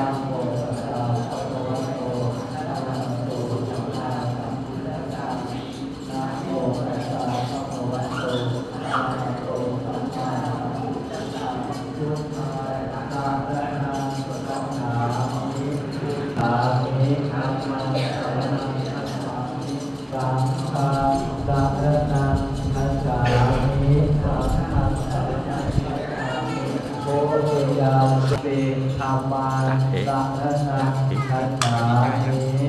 Gracias. มาสังฆนังคัจฉามิ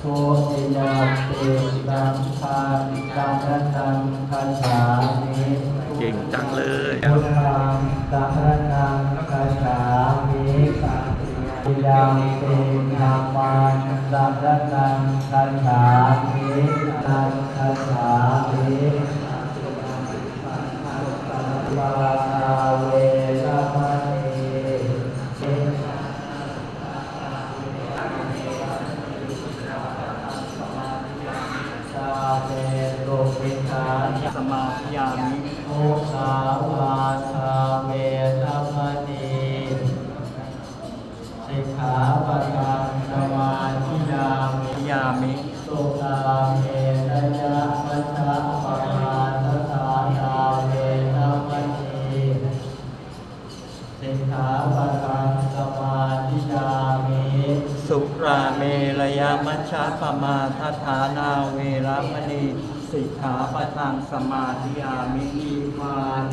ทุติยมปิสังฆาสังนังคัจฉามิเก่งจังเลยพุทธังสังนังคัจฉามิติยังปิธัมมังสังนังคัจฉามินังคัจฉามิ สมาธิยามิโมสาวาทาเวรมณีสิกขาปะทังสมาธิยามิยามิสุขาเมตยะมัชฌะปะมาทธานาเวรมณีสิกขาปะทังสมาธิยามิสุราเมรยมัชฌะปมาทฐานาเวรมณี สิกขาปะทังสมาธิยามิมา